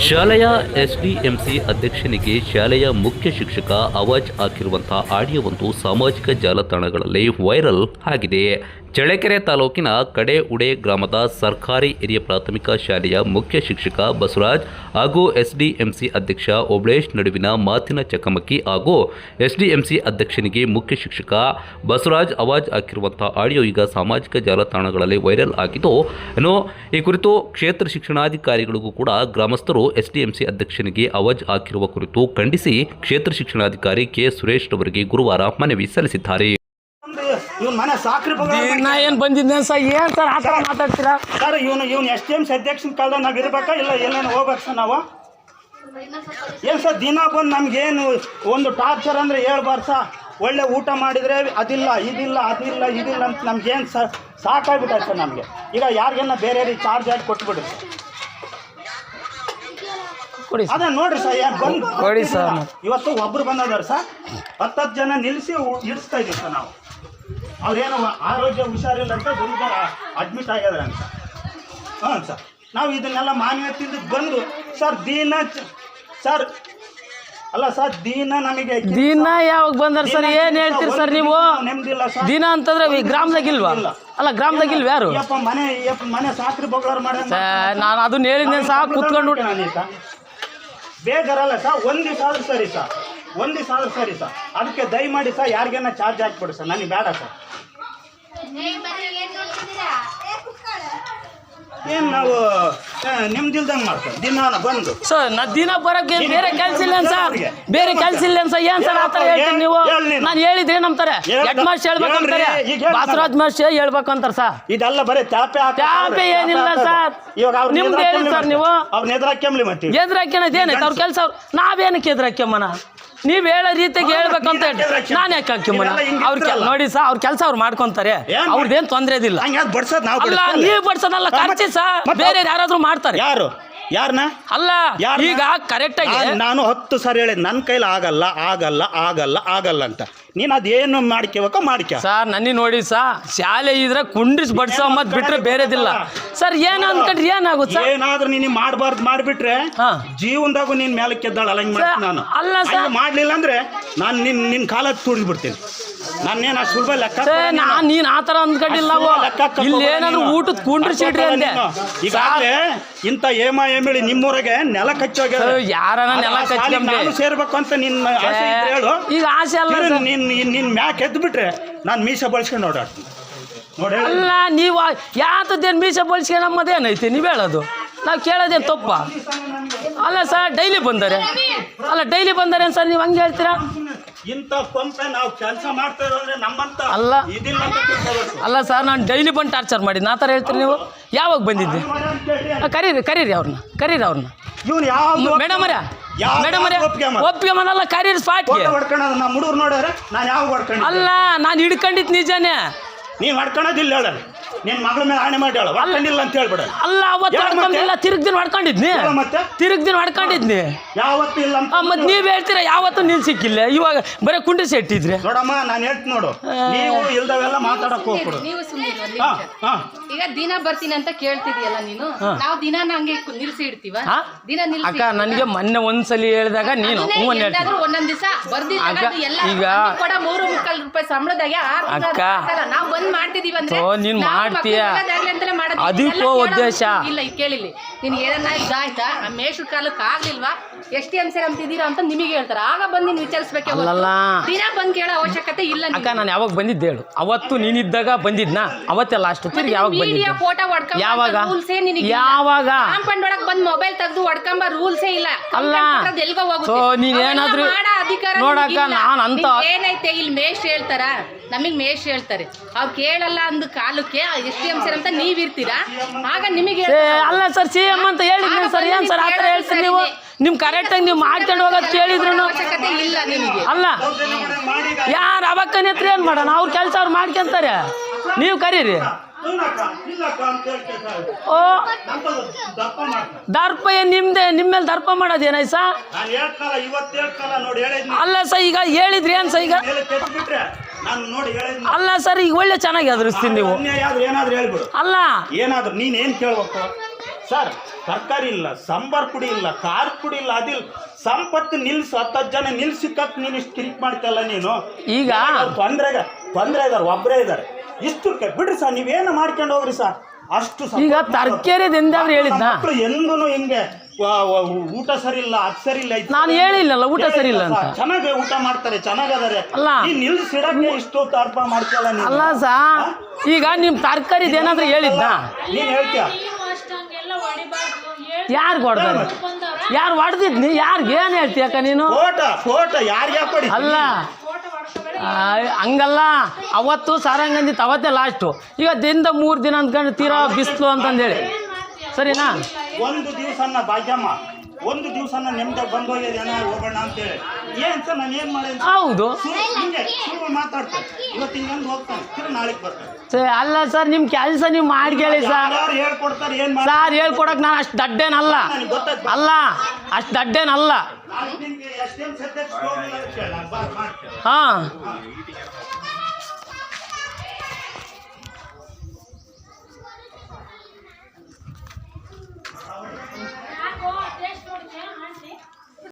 ಶಾಲೆಯ ಎಸ್ಡಿಎಂಸಿ ಅಧ್ಯಕ್ಷನಿಗೆ ಶಾಲೆಯ ಮುಖ್ಯ ಶಿಕ್ಷಕ ಅವಾಜ್ ಹಾಕಿರುವಂತಹ ಆಡಿಯೋವೊಂದು ಸಾಮಾಜಿಕ ಜಾಲತಾಣಗಳಲ್ಲಿ ವೈರಲ್ ಆಗಿದೆ. ಚಳ್ಳಕೆರೆ ತಾಲೂಕಿನ ಕಡೆ ಉಡೆ ಗ್ರಾಮದ ಸರ್ಕಾರಿ ಹಿರಿಯ ಪ್ರಾಥಮಿಕ ಶಾಲೆಯ ಮುಖ್ಯ ಶಿಕ್ಷಕ ಬಸವರಾಜ್ ಹಾಗೂ ಎಸ್ಡಿಎಂಸಿ ಅಧ್ಯಕ್ಷ ಓಬ್ಳೇಶ್ ನಡುವಿನ ಮಾತಿನ ಚಕಮಕಿ ಹಾಗೂ ಎಸ್ಡಿಎಂಸಿ ಅಧ್ಯಕ್ಷನಿಗೆ ಮುಖ್ಯ ಶಿಕ್ಷಕ ಬಸವರಾಜ್ ಅವಾಜ್ ಹಾಕಿರುವಂತಹ ಆಡಿಯೋ ಈಗ ಸಾಮಾಜಿಕ ಜಾಲತಾಣಗಳಲ್ಲಿ ವೈರಲ್ ಆಗಿದ್ದು, ಇನ್ನು ಈ ಕುರಿತು ಕ್ಷೇತ್ರ ಶಿಕ್ಷಣಾಧಿಕಾರಿಗಳಿಗೂ ಕೂಡ ಗ್ರಾಮಸ್ಥರು ಎಸ್ಡಿಎಂಸಿ ಅಧ್ಯಕ್ಷನಿಗೆ ಅವಾಜ್ ಹಾಕಿರುವ ಕುರಿತು ಖಂಡಿಸಿ ಕ್ಷೇತ್ರ ಶಿಕ್ಷಣಾಧಿಕಾರಿ ಕೆ. ಸುರೇಶ್ ಅವರಿಗೆ ಗುರುವಾರ ಮನವಿ ಸಲ್ಲಿಸಿದ್ದಾರೆ. ಇವನ್ ಮನೆ ಸಾಕ್ರಿ ದಿನ ಏನು ಬಂದಿದ್ದೆ ಸರ್ ಏನ್ ಸರ್ ಆ ಥರ ಮಾತಾಡ್ತೀರಾ? ಸರ್ ಇವನು ಇವನು ಎಸ್ ಟಿ ಸಿ ಅಧ್ಯಕ್ಷನ ಕಾಲದಾಗ ನಾವು ಇರ್ಬೇಕಾ? ಇಲ್ಲ ಏನೇನು ಹೋಗ್ಬೇಕು ಸರ್ ನಾವು? ಏನು ಸರ್ ದಿನ ಬಂದು ನಮ್ಗೇನು ಒಂದು ಟಾರ್ಚರ್ ಅಂದರೆ ಹೇಳ್ಬಾರ್ದು ಸರ್. ಒಳ್ಳೆ ಊಟ ಮಾಡಿದರೆ ಅದಿಲ್ಲ ಇದಿಲ್ಲ ಅದಿಲ್ಲ ಇದಿಲ್ಲ ಅಂತ ನಮ್ಗೇನು ಸರ್ ಸಾಕಾಗ್ಬಿಟ್ಟ ಸರ್ ನಮಗೆ. ಈಗ ಯಾರಿಗೆಲ್ಲ ಬೇರೆ ಚಾರ್ಜ್ ಆಗಿ ಕೊಟ್ಬಿಡ್ರಿ ಕೊಡಿ ಸರ್. ಅದೇ ನೋಡ್ರಿ ಸರ್ ಯಾರು ಬಂದು ಕೊಡಿ ಸರ್. ಇವತ್ತು ಒಬ್ರು ಬಂದಿದ್ದಾರೆ ಸರ್. ಹತ್ತತ್ತು ಜನ ನಿಲ್ಲಿಸಿ ಇಡಿಸ್ತಾ ಇದೀವಿ ಸರ್ ನಾವು. ಅವ್ರೇನು ಆರೋಗ್ಯ ಹುಷಾರಿಲ್ಲ ಅಂತ ಗುರುಗಾರ ಅಡ್ಮಿಟ್ ಆಗ್ಯಾರ ಅಂತ. ಹಾಂ ಸರ್ ನಾವು ಇದನ್ನೆಲ್ಲ ಮಾನ್ಯತೆಯಿಂದ ಬಂದು ಸರ್ ದೀನ ಸರ್ ಅಲ್ಲ ಸರ್ ದೀನ ನಮಗೆ ದಿನ ಯಾವಾಗ ಬಂದಾರ ಸರ್? ಏನು ಹೇಳ್ತೀರಿ ಸರ್ ನೀವು? ನೆಮ್ಮದಿಲ್ಲ ಸರ್. ದಿನ ಅಂತಂದ್ರೆ ಈ ಗ್ರಾಮದಾಗಿಲ್ವಾ ಅಲ್ಲ ಅಲ್ಲ ಗ್ರಾಮದಾಗಿಲ್ವ ಯಾರು? ಯಪ್ಪ ಮನೆ ಯಪ್ಪ ಮನೆ ಸಾಕ್ರಿ ಬಗ್ಳಾರ್ ಮಾಡಿ ಸರ್ ನಾನು ಅದನ್ನ ಹೇಳಿದ್ದೆ ಸಹ ಕುತ್ಕೊಂಡು ಬೇಜಾರಲ್ಲ ಸರ್ ಒಂದು ದಿವಸ ಆದ್ರೂ ಸರಿ ಸರ್ ಒಂದು ದಿವಸ ಆದ್ರೂ ಸರಿ ಸರ್. ಅದಕ್ಕೆ ದಯಮಾಡಿ ಸರ್ ಯಾರಿಗೇನ ಚಾರ್ಜ್ ಹಾಕ್ಬಿಡಿ ಸರ್. ನನಗೆ ಬೇಡ ಸರ್. ಏನು ನಾವು ನಿಮ್ದಿಲ್ದಂಗೆ ಮಾಡ್ತಾರೆ ದಿನ ಬಂದು. ಸರ್ ನಾ ದಿನ ಬರಕ್ಕೆ ಬೇರೆ ಕೆಲ್ಸ ಇಲ್ಲ ಸರ್? ಬೇರೆ ಕೆಲ್ಸ ಇಲ್ಲ ಸರ್? ಏನ್ ಸರ್ ಆ ಥರ ಹೇಳ್ತೀನಿ ನೀವು? ನೀನು. ಹೇಳಿದ್ರೆ ನಂಬ್ತಾರೆ ಹೆಡ್ ಮಾಸ್ಟರ್ ಹೇಳ್ಬೇಕಂತಾರೆ ಬಾಸರಾಜ್ ಮಾಸ್ಟರ್ ಹೇಳ್ಬೇಕಂತಾರೆ ಸರ್. ಇದೆಲ್ಲ ಬರೀ ತ್ಯಾಪೆ. ತ್ಯಾಪೆ ಏನಿಲ್ಲ ಸರ್. ಇವಾಗ ನಿಮ್ದು ಹೇಳಿ ಸರ್ ನೀವು. ಅವ್ರನ್ನ ಅವ್ರು ಮತ್ತೆ ಹಾಕ್ಯಂಬ್ಲಿ ಮಾಡ್ತೀವಿ ಎದ್ರ ಅವ್ರ ಕೆಲಸ ಅವ್ರು ನಾವೇನಕ್ಕೆ ಎದ್ರ ಹಾಕ್ಯಮ್ಮನ ನೀವ್ ಹೇಳೋ ರೀತಿಗೆ ಹೇಳ್ಬೇಕಂತ ಹೇಳಿ ನಾನು ಯಾಕೆ ಹಾಕ್ಯಮ್ಮನ ಅವ್ರ ನೋಡಿ ಸರ್ ಅವ್ರ ಕೆಲಸ ಅವ್ರು ಮಾಡ್ಕೊಂತಾರೆ. ಏನು ತೊಂದ್ರೆ ಇದಿಲ್ಲ. ನೀವ್ ಬಡ್ಸೋದು ನಾವು ಅಲ್ಲ ನೀವು ಬಡ್ಸೋದಲ್ಲ ಖರ್ಚಿ ಸರ್ ಬೇರೆ ಯಾರಾದ್ರೂ ಮಾಡ್ತಾರೆ. ಯಾರು? ಯಾರನ್ನ ಅಲ್ಲ? ಈಗ ಕರೆಕ್ಟ್ ಆಗಿ ನಾನು ಹತ್ತು ಸಾರಿ ಹೇಳಿದ್ ನನ್ನ ಕೈಲಿ ಆಗಲ್ಲ ಆಗಲ್ಲ ಆಗಲ್ಲ ಆಗಲ್ಲ ಅಂತ. ನೀನು ಅದೇನು ಮಾಡ್ಕೋಬೇಕೋ ಮಾಡ್ಕೊ. ಸರ್ ನನ್ನಿ ನೋಡಿ ಸಾ ಶಾಲೆ ಇದ್ರೆ ಕುಂಡ್ರಿಸ್ ಬಡ್ಸೋ ಮತ್ ಬಿಟ್ರೆ ಬೇರೆದಿಲ್ಲ ಸರ್ ಏನ ಅನ್ಕೊಂಡ್ರಿ ಏನಾಗುತ್ತೆ ಸರ್? ಏನಾದ್ರೂ ನೀನು ಮಾಡಬಾರ್ದು ಮಾಡಿಬಿಟ್ರೆ. ಜೀವನದಾಗೂ ನೀನ್ ಮೇಲೆ ಕೆದ್ದಾಳ ಅಲಂಗ್ ಮಾಡ್ತೀನಿ ನಾನು. ಅಲ್ಲ ಸರ್. ಮಾಡಲಿಲ್ಲ ಅಂದ್ರೆ ನಾನು ನಿನ್ ನಿನ್ ಕಾಲ ತುಳಿದು ಬಿಡ್ತೀನಿ. ನಾನೇನು ಸುಲಭ ಲೆಕ್ಕ ನೀನು. ನೀನ್ ಅಂದ್ಕೊಂಡಿಲ್ಲ ಇಲ್ಲಿ ಏನಾದ್ರು ಊಟದ ಕುಂಡ್ರಿಸಿಡ್ರಿ ಹಾಕೋಲ್ಲ ಅಂದೆ. ನೀನು. ಇಂಥ ಏಮ ಏಮಿಳಿ ನಿಮ್ಮೂರಿಗೆ ನೆಲ ಕಚ್ಚೋಗ್ಯಾರ ಸರ್, ಯಾರನ ನೆಲ ಕಚ್ಚಿ ಸೇರ್ಬೇಕು ಅಂತ ನಿನ್ನ ಆಸೆ ಹೇಳು. ಈಗ ಆಸೆ ಅಲ್ಲ ನಿನ್ ನಿನ್- ನಿನ್ನ ಮ್ಯಾಕ್ ಎದ್ಬಿಟ್ರೆ ನಾನು ಮೀಸೆ ಬಳಸ್ಕೊಂಡು ಓಡಾಡ್ತೀನಿ. ನೋಡಿ. ಅಲ್ಲ ನೀವು ಯಾತದ್ದೇನು ಮೀಸ ನಮ್ಮದೇನೈತಿ ನೀವು ಹೇಳೋದು. ನಾವು ಕೇಳೋದೇನು ತಪ್ಪ? ಅಲ್ಲ ಸರ್ ಡೈಲಿ ಬಂದರೆ? ಅಲ್ಲ ಡೈಲಿ ಬಂದರೆ ಸರ್ ನೀವು ಹಂಗೆ ಹೇಳ್ತೀರಾ? ಇಂಥ ಪಂಪೆ ನಾವು ಕೆಲಸ ಮಾಡ್ತಾ ಇರೋದ್ರೆ ನಮ್ಮಂತ ಅಲ್ಲ. ಅಲ್ಲ ಸರ್ ನಾನು ಡೈಲಿ ಬಂದು ಟಾರ್ಚರ್ ಮಾಡಿದ್ದು. ಆ ಥರ ಹೇಳ್ತೀರಿ ನೀವು? ಯಾವಾಗ ಬಂದಿದ್ದೆ? ಕರೀರಿ ಕರೀರಿ ಅವ್ರನ್ನ ಕರೀರಿ ಅವ್ರನ್ನ. ಇವ್ನು ಯಾವ ಮೇಡಮ್ ಅವರ ಯಾವ ಮೇಡಮ್ ಒಪ್ಪಿಗೆ ಮನಲ್ಲ ಕರೀರಿ ಸ್ಪಾಟ್ಗೆ. ಫೋಟೋ ನಮ್ಮ ಹುಡುಗರು ನೋಡಿದ್ರೆ ನಾನು ಯಾವ ಹೊಡ್ಕೊಂಡು ಅಲ್ಲ ನಾನು ಹಿಡ್ಕೊಂಡಿದ್ದು ನಿಜನೇ. ನೀವ್ ಹೊಡ್ಕೊಳೋದಿಲ್ಲ ಹೇಳ. ನಿನ್ ಮಗಳ ಮೇಲೆ ಆಣೆ ಮಾಡಿ ಹೇಳ ಹೊಡ್ಕೊಂಡಿಲ್ಲ ಅಂತ ಹೇಳ್ಬಿಡ. ಅಲ್ಲ ಅವತ್ತು ಯಾರ್ ಮತ್ತೆ? ಹೊಡ್ಕೊಂಡಿಲ್ಲ ತಿರುಗ್ ದಿನ ಹೊಡ್ಕೊಂಡಿದ್ನಿ ಮತ್ತೆ? ತಿರುಗ್ ದಿನ ಹೊಡ್ಕೊಂಡಿದ್ನಿ ಯಾವತ್ತೂ ಇಲ್ಲ ಅಂತ ಮತ್ತೆ ನೀವು ಹೇಳ್ತೀರಾ ಯಾವತ್ತೂ ನೀನು ಸಿಕ್ಕಿಲ್ಲ? ಇವಾಗ ಬರೀ ಕುಂಡಿಸಿ ಇಟ್ಟಿದ್ರಿ ನೋಡಮ್ಮ ನಾನು ಹೇಳ್ತೀನಿ ನೋಡು. ನೀವು ಇಲ್ದವೆಲ್ಲ ಮಾತಾಡಕ್ ಹೋಗ್ಬಿಡು. ನೀವು ಸುಮ್ಮನೆ ಒಂದ್ ಹಾ ಹಾ. ಈಗ ದಿನ ಬರ್ತೀನಿ ಅಂತ ಕೇಳ್ತಿದ್ಯಲ್ಲ ನೀನು? ನಾವು ದಿನ ನಂಗೆ ಕು- ನಿಲ್ಸಿ ಇಡ್ತೀವ? ಹಾ? ದಿನ ನಿಲ್ಸಿ ಅಕ್ಕ ನನಗೆ ಮೊನ್ನೆ ಒಂದ್ಸಲಿ ಹೇಳಿದಾಗ ನೀನು ಅದನ್ನೇ ಹ್ಞೂ ಅಂತ ಹೇಳ್ತೀನಿ. ಎಂದಾದ್ರೂ ಒಂದೊಂದ್ ದಿವಸ ಬರ್ದಿದ್ದಾಗ ಅಕ್ಕ, ಎಲ್ಲ ಈಗ- ಕೊಡ ಮೂರು ಮುಕ್ಕಾಲ್ ರೂಪಾಯಿ ಸಂಬಳದಾಗ ಆರು ತಿಂಗಳು ಅಕ್ಕ. ನಾವು ನಾವ್ ಬಂದ್ ಮಾಡ್ತಿದೀವಿ ಅಂದ್ರೆ ನೀನ್ ನಾವು ಮಾಡ್ತೀಯ. ಅದಕ್ಕೂ ಉದ್ದೇಶ. ಇಲ್ಲ ಈಗ ಕೇಳಿಲ್ಲಿ. ನಿನ್ ಏನನ್ನ ಇದಾಯ್ತಾ? ಆ ಮೇಷು ಕಾಲಕ್ಕೆ ಆಗ್ಲಿಲ್ವಾ? ಎಷ್ಟು ಎಂ ಸರ್ ಅಂತಿದ್ದೀರಾ ಅಂತ ನಿಮಗೆ ಹೇಳ್ತಾರೆ. ಆಗ ಬಂದು ನೀನು ವಿಚಾರಿಸ್ಬೇಕು ಅಲ್ಲಲ್ಲ. ದಿನ ಬಂದು ಕೇಳೋ ಅವಶ್ಯಕತೆ ಇಲ್ಲ ಅಕ್ಕ ನಾನು ಯಾವಾಗ ಬಂದಿದ್ದೆ ಹೇಳು. ಅವತ್ತು ನೀನಿದ್ದಾಗ ಬಂದಿದ್ನಾ? ಅವತ್ತೇ ಲಾಸ್ಟ್ ತಿರ್ಗಿ ಯಾವಾಗ ಬಂದಿದ್ದೆ? ಫೋಟೋ ಹೊಡ್ಕೊಂಡು ಯಾವಾಗ? ರೂಲ್ಸೇ ನಿನಗೆ ಯಾವಾಗ? ಕಾಂಪೌಂಡ್ ಒಳಗೆ ಬಂದ್ ಮೊಬೈಲ್ ತೆಗೆದು ಹೊಡ್ಕೊಂಬ ರೂಲ್ಸೇ ಇಲ್ಲ. ಅಲ್ಲ. ಎಲ್ಗೋ ಹೋಗುತ್ತೆ. ಸೊ, ನೀನ್ ಅವೆಲ್ಲ ಅಧಿಕಾರ ನೋಡಕ್ಕ, ನಾನು ಅಂತ- ಏನೈತೆ ಇಲ್ಲಿ ಮೇಷ್ ಹೇಳ್ತಾರ? ನಮಗ್ ಮೇಷ್ ಹೇಳ್ತಾರೆ. ಅವ್ರು ಕೇಳಲ್ಲ ಅಂದ ಕಾಲಕ್ಕೆ ಎಷ್ಟು ಎಂ ಸರ್ ಅಂತ ನೀವಿರ್ತೀರಾ ಆಗ ನಿಮಗೆ ಏ ಅಲ್ಲ ಸರ್ ಸಿ ಎಂ ಅಂತ ಹೇಳಿದ್ರು ಸರ್ ಏನು ಸರ್ ಆ ಥರ ಹೇಳ್ತೀರಿ ನೀವು? ನಿಮ್ ಕರೆಕ್ಟಾಗಿ ನೀವು ಮಾಡ್ಕೊಂಡು ಹೋಗೋದು ಕೇಳಿದ್ರು ಅವಶ್ಯಕತೆ ಇಲ್ಲ ನಿನಗೆ ಅಲ್ಲ ಯಾರು ಅವಕ್ಕನ ಹತ್ರ ಏನು ಮಾಡೋಣ? ಅವ್ರ ಕೆಲಸ ಅವ್ರು ಮಾಡ್ಕೊಂತಾರೆ. ನೀವು ಕರೀರಿ. ಓ ನಂತದು ದಪ್ಪ ಮಾಡ್ತಾರೆ ದರ್ಪ ಏನ್ ನಿಮ್ದೆ ನಿಮ್ಮ ಮೇಲೆ ದರ್ಪ ಮಾಡೋದೇನೈ ಸಾ ನಾನು ಹೇಳ್ತಾರ ಇವತ್ತು ಹೇಳ್ತಾರ ನೋಡಿ ಹೇಳಿದ್ನಿ. ಅಲ್ಲ ಸರ್ ಈಗ ಹೇಳಿದ್ರಿ ಏನು ಸರ್ ಈಗ? ಮೇಲೆ ನಾನು ನೋಡಿ ಹೇಳಿದ್ನಿ ಅಲ್ಲ ಸರ್ ಈಗ ಒಳ್ಳೆ ಚೆನ್ನಾಗಿ ಎದುರಿಸ್ತೀನಿ ನೀವು. ಅನ್ಯಾಯ ಆದ್ರೆ ಏನಾದ್ರು ಹೇಳ್ಬಿಡು. ಅಲ್ಲ. ಏನಾದ್ರು ನೀನ್ ಏನ್ ಕೇಳ್ಬೇಕು? ಸರ್ ತರಕಾರಿ ಇಲ್ಲ ಸಾಂಬಾರ್ ಪುಡಿ ಇಲ್ಲ ಖಾರ ಪುಡಿ ಇಲ್ಲ ಅದಿಲ್ಲ. ಸಂಪತ್ತು ನಿಲ್ಸು ಹತ್ತು ಜನ ನಿಲ್ಸಿಕ್ಕಕ್ ನೀನು ಇಷ್ಟು ಕಿರಿಕ್ ಮಾಡ್ತಲ್ಲ ನೀನು? ಈಗ? ತೊಂದ್ರೆ ತೊಂದರೆ ಇದಾರೆ ಒಬ್ಬರೇ ಇದಾರೆ. ಇಷ್ಟು ಬಿಡ್ರಿ ಸರ್ ನೀವೇನು ಮಾಡ್ಕೊಂಡು ಹೋಗ್ರಿ ಸರ್? ಅಷ್ಟು ಈಗ. ತರಕಾರಿ ಅವ್ರು ಹೇಳಿದ್ನ? ಮಕ್ಕಳು ಎಂದೂ ಹಿಂಗೆ. ಊಟ ಸರಿ ಇಲ್ಲ ಅದು ಸರಿ ಇಲ್ಲ ನಾನು ಹೇಳಿಲ್ಲಲ್ಲ, ಊಟ ಸರಿ. ಇಲ್ಲ ಅಂತ. ಚೆನ್ನಾಗಿ ಊಟ ಮಾಡ್ತಾರೆ ಚೆನ್ನಾಗದಾರೆ. ಅಲ್ಲ. ನೀನ್ ನಿಲ್ಸಿಡಕ್ಕೆ ಇಷ್ಟು ತರ್ಪ ಮಾಡ್ತೀಯಲ್ಲ ನೀನು? ಅಲ್ಲ ಸಾ ಈಗ ನಿಮ್ಮ ತರಕಾರಿ ಏನಾದ್ರೂ ಹೇಳಿದ್ದ ನೀನ್ ಹೇಳ್ತೀಯ? ಯಾರು ಹೊಡೆದ್ರು ಯಾರು ಹೊಡೆದಿದ್ನಿ? ಯಾರಿಗೆ ಏನು ಹೇಳ್ತೀಯಕ್ಕ ನೀನು? ಫೋಟೋ ಫೋಟೋ ಯಾರ್ಯಾಕೆ ಕೊಡಿ ಅಲ್ಲ. ಹಂಗಲ್ಲ. ಅವತ್ತು ಸಾರಂಗಂದಿತ್ತು ಅವತ್ತೇ ಲಾಸ್ಟು ಈಗ ದಿನದ ಮೂರು ದಿನ ಅಂದ್ಕೊಂಡು ತೀರಾ ಬಿಸಿಲು ಅಂತಂದೇಳಿ. ಸರಿನಾ? ಒಂದು ದಿವಸನ ಭಾಗ್ಯಮ್ಮ ಒಂದು ದಿವಸನ ನೆಮ್ಮದಿ ಬಂದೋಗ್ಯದ ಏನೋ ಹೋಗೋಣ ಅಂತೇಳಿ. ಏನ್ ಸರ್ ನಾನು ಏನ್ ಮಾಡಿ ಹೌದು. ಹಿಂಗೆ ಸುಳ್ಳು ಮಾತಾಡ್ತಾರೆ. ಇವತ್ತು ಹಿಂಗಂದು ಹೋಗ್ತಾನೆ ನಾಳೆ ನಾಳೆಗೆ ಬರ್ತಾನೆ ಸರಿ ಅಲ್ಲ ಸರ್ ನಿಮ್ಮ ಕೆಲಸ ನೀವು ಮಾಡಿ ಕೇಳಿ ಸರ್. ಯಾರು ಹೇಳ್ಕೊಡ್ತಾರೆ ಏನ್ ಮಾಡಿ ಸರ್ ಹೇಳ್ಕೊಡಕ್ ನಾನು ಅಷ್ಟು ದಡ್ಡೇನಲ್ಲ. ಅಲ್ಲ ಅಷ್ಟು ದಡ್ಡೇನಲ್ಲ. ಹಾಂ.